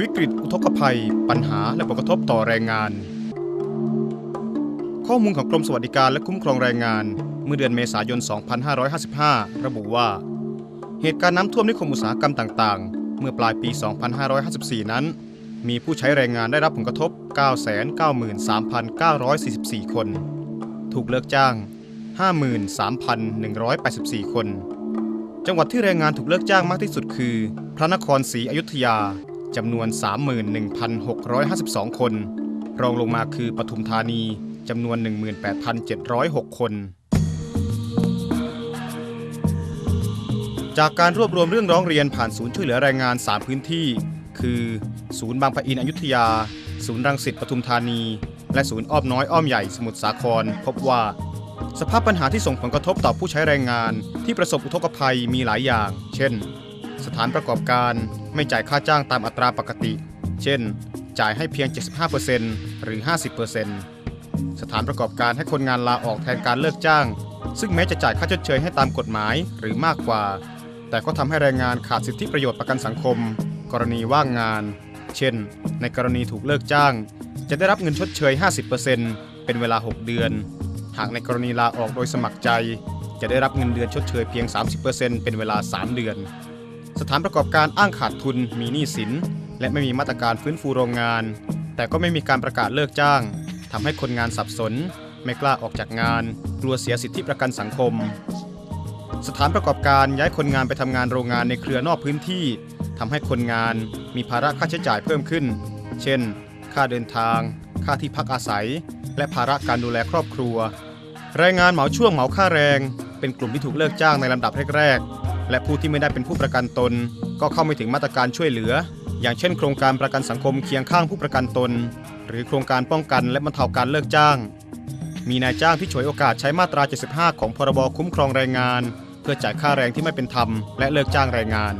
วิกฤตอุทกภัย ปัญหาและผลกระทบต่อแรงงาน ข้อมูลของกรมสวัสดิการและคุ้มครองแรงงาน เมื่อเดือนเมษายน 2555 ระบุว่า เหตุการณ์น้ำท่วมนิคมอุตสาหกรรมต่างๆ เมื่อปลายปี 2554 นั้น มีผู้ใช้แรงงานได้รับผลกระทบ 993,944 คน ถูกเลิกจ้าง 53,184 คน จังหวัดที่แรงงานถูกเลิกจ้างมากที่สุดคือ พระนครศรีอยุธยา จำนวน 31,652 คน รองลงมาคือปทุมธานีจำนวน 18,706 คน จากการรวบรวมเรื่องร้องเรียนผ่านศูนย์ช่วยเหลือแรงงาน 3 พื้นที่ คือ ศูนย์บางปะอินอยุธยา ศูนย์รังสิตปทุมธานี และศูนย์อ้อมน้อยอ้อมใหญ่สมุทรสาคร พบว่า สภาพปัญหาที่ส่งผลกระทบต่อผู้ใช้แรงงาน ที่ประสบอุทกภัยมีหลายอย่าง เช่น สถานประกอบการ ไม่จ่ายค่าจ้างตามอัตราปกติ เช่น จ่ายให้เพียง 75%หรือ 50%สถานประกอบการให้คนงานลาออกแทนการเลิกจ้าง ซึ่งแม้จะจ่ายค่าชดเชยให้ตามกฎหมายหรือมากกว่า แต่ก็ทำให้แรงงานขาดสิทธิประโยชน์ประกันสังคม กรณีว่างงาน เช่น ในกรณีถูกเลิกจ้าง จะได้รับเงินชดเชย 50%เป็นเวลา 6 เดือน หากในกรณีลาออกโดยสมัครใจ จะได้รับเงินเดือนชดเชยเพียง 30%เป็นเวลา 3 เดือน สถานประกอบการอ้างขาดทุนมีหนี้สิน และไม่มีมาตรการฟื้นฟูโรงงาน แต่ก็ไม่มีการประกาศเลิกจ้างทำให้คนงานสับสน ไม่กล้าออกจากงาน กลัวเสียสิทธิประกันสังคม สถานประกอบการย้ายคนงานไปทำงานโรงงานในเครือนอกพื้นที่ทำให้คนงานมีภาระค่าใช้จ่ายเพิ่มขึ้น เช่น ค่าเดินทาง ค่าที่พักอาศัย และภาระการดูแลครอบครัวแรงงานเหมาช่วงเหมาค่าแรง เป็นกลุ่มที่ถูกเลิกจ้างในลำดับแรกๆ และผู้ที่ไม่ได้เป็นผู้ประกันตน ก็เข้าไม่ถึงมาตรการช่วยเหลือ อย่างเช่น โครงการประกันสังคมเคียงข้างผู้ประกันตน หรือโครงการป้องกันและบรรเทาการเลิกจ้าง มีนายจ้างที่ฉวยโอกาสใช้มาตรา 75 ของพรบคุ้มครองแรงงาน เพื่อจ่ายค่าแรงที่ไม่เป็นธรรมและเลิกจ้างแรงงาน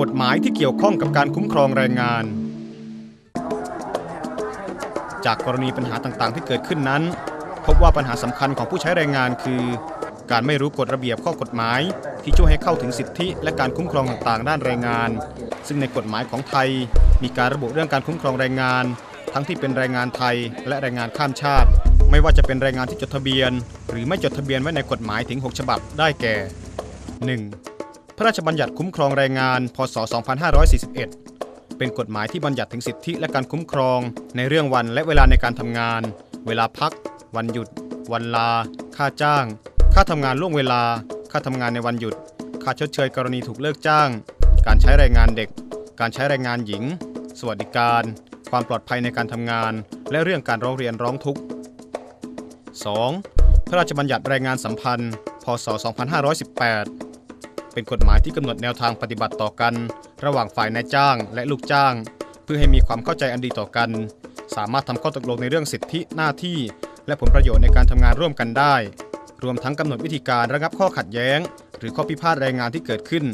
กฎหมายที่เกี่ยวข้องกับการคุ้มครองแรงงาน จากกรณีปัญหาต่างๆ ที่เกิดขึ้นนั้น บว่าปัญหาสำคัญของผู้ใช้แรงงานคือ การไม่รู้กฎระเบียบข้อกฎหมาย ที่ช่วยให้เข้าถึงสิทธิ และการคุ้มครองต่างๆ ด้านแรงงาน ซึ่งในกฎหมายของไทย มีการระบุเรื่องการคุ้มครองแรงงาน ทั้งที่เป็นแรงงานไทย และแรงงานข้ามชาติ ไม่ว่าจะเป็นแรงงานที่จดทะเบียน หรือไม่จดทะเบียนไว้ในกฎหมายถึง 6 ฉบับได้แก่ 1. พระราชบัญญัติคุ้มครองแรงงาน พศ 2541 เป็นกฎหมายที่บัญญัติถึงสิทธิและการคุ้มครอง ในเรื่องวันและเวลาในการทำงาน เวลาพัก วันหยุด วันลา ค่าจ้าง ค่าทำงานล่วงเวลา ค่าทำงานในวันหยุด ค่าชดเชยกรณีถูกเลิกจ้าง การใช้แรงงานเด็ก การใช้แรงงานหญิง สวัสดิการ ความปลอดภัยในการทำงาน และเรื่องการร้องเรียนร้องทุกข์ 2. พระราชบัญญัติแรงงานสัมพันธ์ พศ 2518 เป็นกฎหมายที่กำหนดแนวทางปฏิบัติต่อกัน ระหว่างฝ่ายนายจ้างและลูกจ้าง เพื่อให้มีความเข้าใจอันดีต่อกัน สามารถทำข้อตกลงในเรื่องสิทธิหน้าที่ และผลประโยชน์ในการทำงานร่วมกันได้ รวมทั้งกำหนดวิธีการระงับข้อขัดแย้ง หรือข้อพิพาทแรงงานที่เกิดขึ้น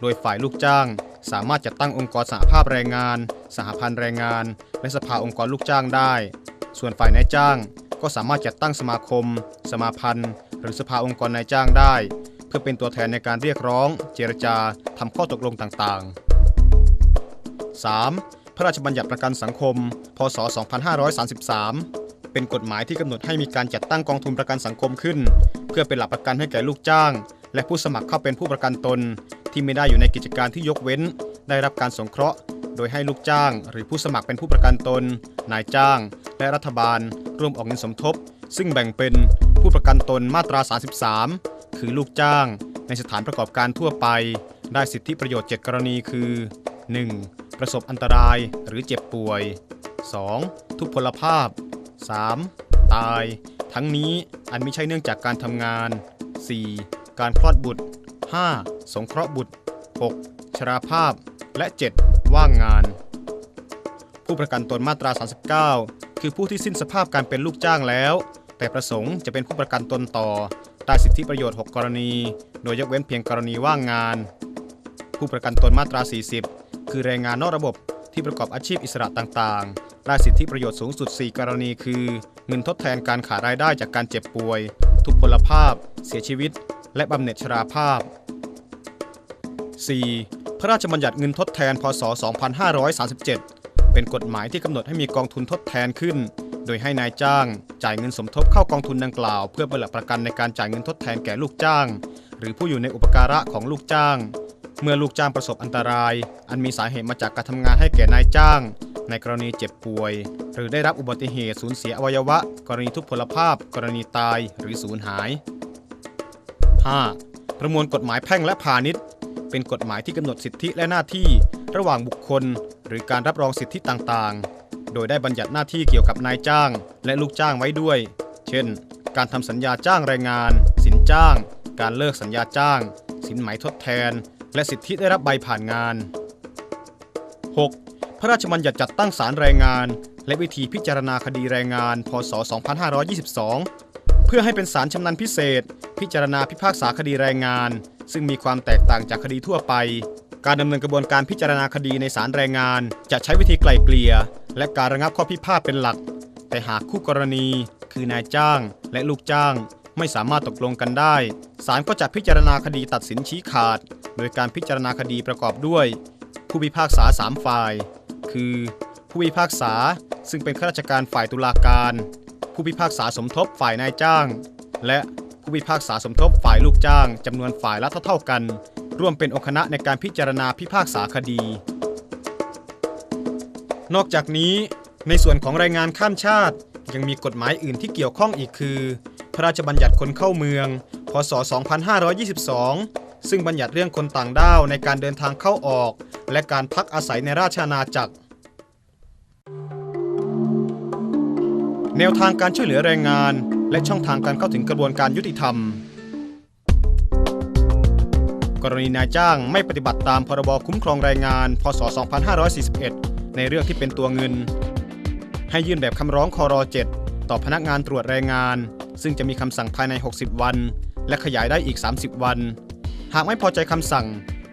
โดยฝ่ายลูกจ้าง สามารถจัดตั้งองค์กรสหภาพแรงงาน สหพันธ์แรงงาน และสภาองค์กรลูกจ้างได้ ส่วนฝ่ายนายจ้าง ก็สามารถจัดตั้งสมาคม สมาพันธ์ หรือสภาองค์กรนายจ้างได้ เพื่อเป็นตัวแทนในการเรียกร้อง เจรจาทำข้อตกลงต่างๆ 3. พระราชบัญญัติประกันสังคม พศ 2533 เป็นกฎหมายที่กำหนดให้มีการจัดตั้งกองทุนประกันสังคมขึ้น เพื่อเป็นหลักประกันให้แก่ลูกจ้าง และผู้สมัครเข้าเป็นผู้ประกันตน ที่ไม่ได้อยู่ในกิจการที่ยกเว้น ได้รับการสงเคราะห์ โดยให้ลูกจ้าง หรือผู้สมัครเป็นผู้ประกันตน นายจ้าง และรัฐบาล ร่วมออกเงินสมทบ ซึ่งแบ่งเป็นผู้ประกันตนมาตรา 33 คือลูกจ้าง ในสถานประกอบการทั่วไป ได้สิทธิประโยชน์ 7 กรณีคือ 1. ประสบอันตรายหรือเจ็บป่วย 2. ทุพพลภาพ 3. ตาย ทั้งนี้อันไม่ใช่เนื่องจากการทำงาน 4. การคลอดบุตร 5. สงเคราะห์บุตร 6. ชราภาพ และ 7. ว่างงาน ผู้ประกันตนมาตรา 39 คือผู้ที่สิ้นสภาพการเป็นลูกจ้างแล้ว แต่ประสงค์จะเป็นผู้ประกันตนต่อได้สิทธิประโยชน์ 6 กรณี โดยยกเว้นเพียงกรณีว่างงาน ผู้ประกันตนมาตรา 40 คือแรงงานนอกระบบที่ประกอบอาชีพอิสระต่างๆ ได้สิทธิประโยชน์สูงสุด 4 กรณีคือ เงินทดแทนการขาดรายได้จากการเจ็บป่วย ทุพพลภาพ เสียชีวิต และบำเหน็จชราภาพ 4. พระราชบัญญัติเงินทดแทน พศ 2537 เป็นกฎหมายที่กำหนดให้มีกองทุนทดแทนขึ้น โดยให้นายจ้าง จ่ายเงินสมทบเข้ากองทุนดังกล่าว เพื่อเป็นหลักประกันในการจ่ายเงินทดแทนแก่ลูกจ้าง หรือผู้อยู่ในอุปการะของลูกจ้าง เมื่อลูกจ้างประสบอันตราย อันมีสาเหตุมาจากการทำงานให้แก่นายจ้าง ในกรณีเจ็บป่วย หรือได้รับอุบัติเหตุสูญเสียอวัยวะ กรณีทุพพลภาพ กรณีตายหรือสูญหาย 5. ประมวลกฎหมายแพ่งและพาณิชย์ เป็นกฎหมายที่กำหนดสิทธิและหน้าที่ระหว่างบุคคล หรือการรับรองสิทธิต่างๆ โดยได้บัญญัติหน้าที่เกี่ยวกับนายจ้าง และลูกจ้างไว้ด้วย เช่น การทำสัญญาจ้างแรงงาน สินจ้าง การเลิกสัญญาจ้าง สินไหมทดแทน และสิทธิได้รับใบผ่านงาน 6. พระราชบัญญัติจัดตั้งศาลแรงงาน และวิธีพิจารณาคดีแรงงาน พศ 2522 เพื่อให้เป็นศาลชำนาญพิเศษ พิจารณาพิพากษาคดีแรงงาน ซึ่งมีความแตกต่างจากคดีทั่วไป การดำเนินกระบวนการพิจารณาคดีในศาลแรงงาน จะใช้วิธีไกล่เกลี่ย และการระงับข้อพิพาทเป็นหลัก แต่หากคู่กรณี คือนายจ้าง และลูกจ้างไม่สามารถตกลงกันได้ ศาลก็จะพิจารณาคดีตัดสินชี้ขาด โดยการพิจารณาคดีประกอบด้วย ผู้พิพากษา 3 ฝ่าย คือ ผู้พิพากษาซึ่งเป็นข้าราชการฝ่ายตุลาการ ผู้พิพากษาสมทบฝ่ายนายจ้าง และผู้พิพากษาสมทบฝ่ายลูกจ้างจำนวนฝ่ายละเท่าๆกัน ร่วมเป็นองค์คณะในการพิจารณาพิพากษาคดี นอกจากนี้ ในส่วนของแรงงานข้ามชาติ ยังมีกฎหมายอื่นที่เกี่ยวข้องอีกคือ พระราชบัญญัติคนเข้าเมือง พศ 2522 ซึ่งบัญญัติเรื่องคนต่างด้าวในการเดินทางเข้าออก และการพักอาศัยในราชอาณาจักร แนวทางการช่วยเหลือแรงงาน และช่องทางการเข้าถึงกระบวนการยุติธรรม กรณีนายจ้างไม่ปฏิบัติตามพรบคุ้มครองแรงงาน พศ 2541 ในเรื่องที่เป็นตัวเงิน ให้ยื่นแบบคำร้องคอร7ต่อพนักงานตรวจแรงงาน ซึ่งจะมีคำสั่งภายใน 60 วัน และขยายได้อีก 30 วัน หากไม่พอใจคำสั่ง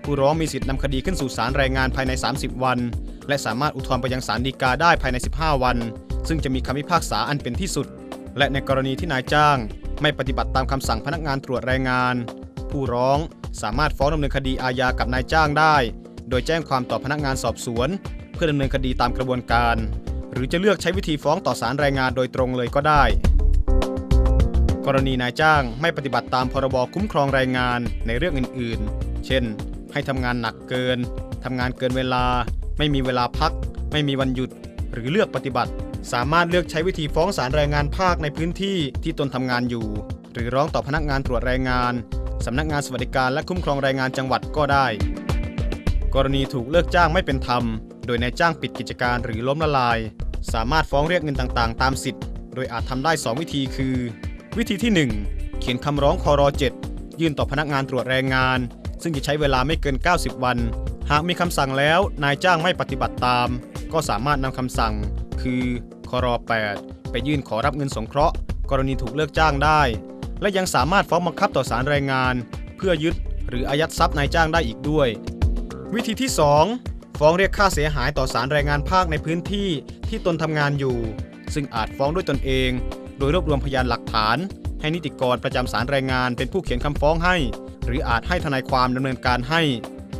ผู้ร้องมีสิทธินำคดีขึ้นสู่ศาลแรงงานภายใน 30 วัน และสามารถอุทธรณ์ไปยังศาลฎีกาได้ภายใน 15 วัน ซึ่งจะมีคำพิพากษาอันเป็นที่สุด และในกรณีที่นายจ้าง ไม่ปฏิบัติตามคำสั่งพนักงานตรวจแรงงาน ผู้ร้องสามารถฟ้องดำเนินคดีอาญากับนายจ้างได้ โดยแจ้งความต่อพนักงานสอบสวน เพื่อดำเนินคดีตามกระบวนการ หรือจะเลือกใช้วิธีฟ้องต่อศาลแรงงานโดยตรงเลยก็ได้ กรณีนายจ้างไม่ปฏิบัติตามพรบคุ้มครองแรงงานในเรื่องอื่น ๆ เช่น ให้ทำงานหนักเกิน ทำงานเกินเวลา ไม่มีเวลาพัก ไม่มีวันหยุด หรือเลือกปฏิบัติ สามารถเลือกใช้วิธีฟ้องศาลแรงงานภาคในพื้นที่ที่ตนทำงานอยู่ หรือร้องต่อพนักงานตรวจแรงงานสำนักงานสวัสดิการและคุ้มครองแรงงานจังหวัดก็ได้ กรณีถูกเลิกจ้างไม่เป็นธรรม โดยนายจ้างปิดกิจการหรือล้มละลาย สามารถฟ้องเรียกเงินต่างๆ ตามสิทธิ์ โดยอาจทำได้ 2 วิธีคือ วิธีที่ 1 เขียนคำร้องคอร7ยื่นต่อพนักงานตรวจแรงงาน ซึ่งจะใช้เวลาไม่เกิน 90 วัน หากมีคำสั่งแล้วนายจ้างไม่ปฏิบัติตาม ก็สามารถนำคำสั่ง คือคอร8ไปยื่นขอรับเงินสงเคราะห์ กรณีถูกเลิกจ้างได้ และยังสามารถฟ้องบังคับต่อศาลแรงงาน เพื่อยึดหรืออายัดทรัพย์นายจ้างได้อีกด้วย วิธีที่ 2 ฟ้องเรียกค่าเสียหายต่อศาลแรงงานภาคในพื้นที่ที่ตนทำงานอยู่ ซึ่งอาจฟ้องด้วยตนเอง โดยรวบรวมพยานหลักฐาน ให้นิติกรประจำศาลแรงงานเป็นผู้เขียนคำฟ้องให้ หรืออาจให้ทนายความดำเนินการให้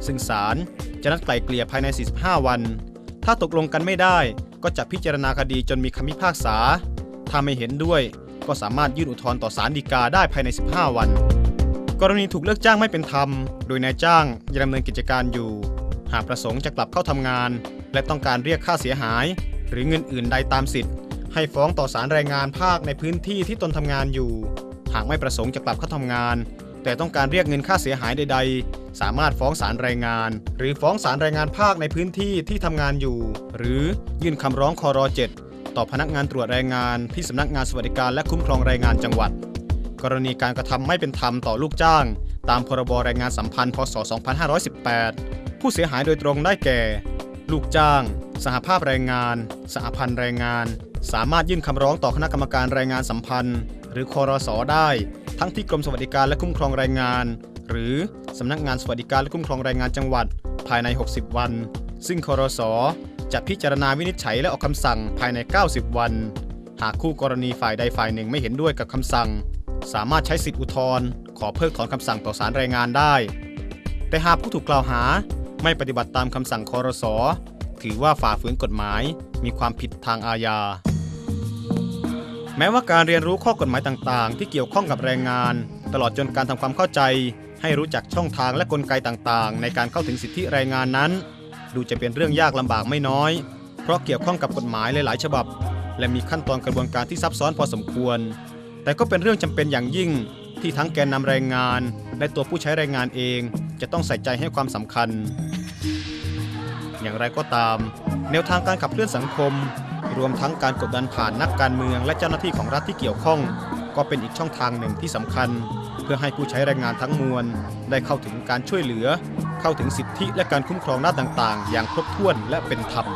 ซึ่งศาลจะนัดไกล่เกลี่ยภายใน 45 วัน ถ้าตกลงกันไม่ได้ก็จะพิจารณาคดีจนมีคำพิพากษา ถ้าไม่เห็นด้วยก็สามารถยื่นอุทธรณ์ต่อศาลฎีกาได้ภายใน 15 วัน กรณีถูกเลิกจ้างไม่เป็นธรรม โดยนายจ้างยังดำเนินกิจการอยู่ หากประสงค์จะกลับเข้าทำงาน และต้องการเรียกค่าเสียหาย หรือเงินอื่นใดตามสิทธิ์ ให้ฟ้องต่อศาลแรงงานภาคในพื้นที่ที่ตนทำงานอยู่ หากไม่ประสงค์จะกลับเข้าทำงาน แต่ต้องการเรียกเงินค่าเสียหายใด ๆ สามารถฟ้องศาลแรงงาน หรือฟ้องศาลแรงงานภาคในพื้นที่ที่ทำงานอยู่ หรือยื่นคำร้องคอร7ต่อพนักงานตรวจแรงงานที่สำนักงานสวัสดิการและคุ้มครองแรงงานจังหวัด กรณีการกระทำไม่เป็นธรรมต่อลูกจ้าง ตามพรบแรงงานสัมพันธ์พศ 2518 ผู้เสียหายโดยตรงได้แก่ ลูกจ้าง สหภาพแรงงาน สหพันธ์แรงงาน สามารถยื่นคำร้องต่อคณะกรรมการแรงงานสัมพันธ์ หรือคอรสได้ ทั้งที่กรมสวัสดิการและคุ้มครองแรงงาน หรือสำนักงานสวัสดิการและคุ้มครองแรงงานจังหวัด ภายใน 60 วัน ซึ่งคอรสจะพิจารณาวินิจฉัยและออกคำสั่งภายใน 90 วัน หากคู่กรณีฝ่ายใดฝ่ายหนึ่งไม่เห็นด้วยกับคำสั่ง สามารถใช้สิทธิอุทธรณ์ขอเพิกถอนคำสั่งต่อศาลแรงงานได้ แต่หากผู้ถูกกล่าวหา ไม่ปฏิบัติตามคำสั่งคอรสอถือว่าฝ่าฝืนกฎหมายมีความผิดทางอาญา แม้ว่าการเรียนรู้ข้อกฎหมายต่างๆ ที่เกี่ยวข้องกับแรงงาน ตลอดจนการทำความเข้าใจ ให้รู้จักช่องทางและกลไกต่างๆ ในการเข้าถึงสิทธิแรงงานนั้น ดูจะเป็นเรื่องยากลำบากไม่น้อย เพราะเกี่ยวข้องกับกฎหมายหลายๆ ฉบับ และมีขั้นตอนกระบวนการที่ซับซ้อนพอสมควร แต่ก็เป็นเรื่องจำเป็นอย่างยิ่งที่ทั้งแกนนำแรงงาน และตัวผู้ใช้แรงงานเอง จะต้องใส่ใจให้ความสำคัญ อย่างไรก็ตาม แนวทางการขับเคลื่อนสังคม รวมทั้งการกดดันผ่านนักการเมืองและเจ้าหน้าที่ของรัฐที่เกี่ยวข้อง ก็เป็นอีกช่องทางหนึ่งที่สำคัญ เพื่อให้ผู้ใช้แรงงานทั้งมวล ได้เข้าถึงการช่วยเหลือ เข้าถึงสิทธิและการคุ้มครองด้าต่างๆ อย่างครบถ้วนและเป็นธรรม